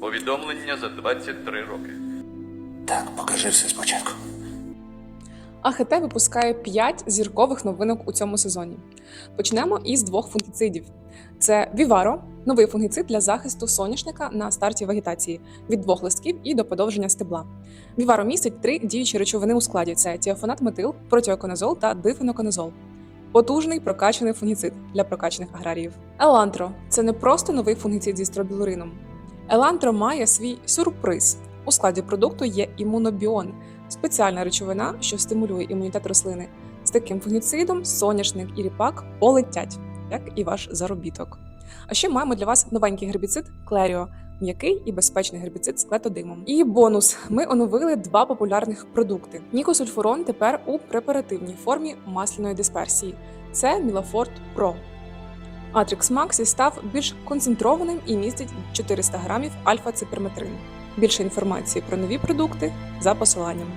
Повідомлення за 23 роки. Так, покажи все спочатку. АХТ випускає 5 зіркових новинок у цьому сезоні. Почнемо із двох фунгіцидів: це Віваро, новий фунгіцид для захисту соняшника на старті вегетації від двох листків і до подовження стебла. Віваро містить три діючі речовини у складі: це тіофанат метил, протіоконазол та дифеноконазол. Потужний прокачаний фунгіцид для прокачаних аграріїв. Елантро це не просто новий фунгіцид зі стробілурином. Елантро має свій сюрприз. У складі продукту є імунобіон, спеціальна речовина, що стимулює імунітет рослини. З таким фунгіцидом соняшник і ріпак полетять, як і ваш заробіток. А ще маємо для вас новенький гербіцид Клеріо, м'який і безпечний гербіцид з клетодимом. І бонус: ми оновили два популярних продукти. Нікосульфурон тепер у препаративній формі масляної дисперсії. Це Мілафорт Pro. Атрікс Максі став більш концентрованим і містить 400 грамів альфа-циперметрину. Більше інформації про нові продукти за посиланням.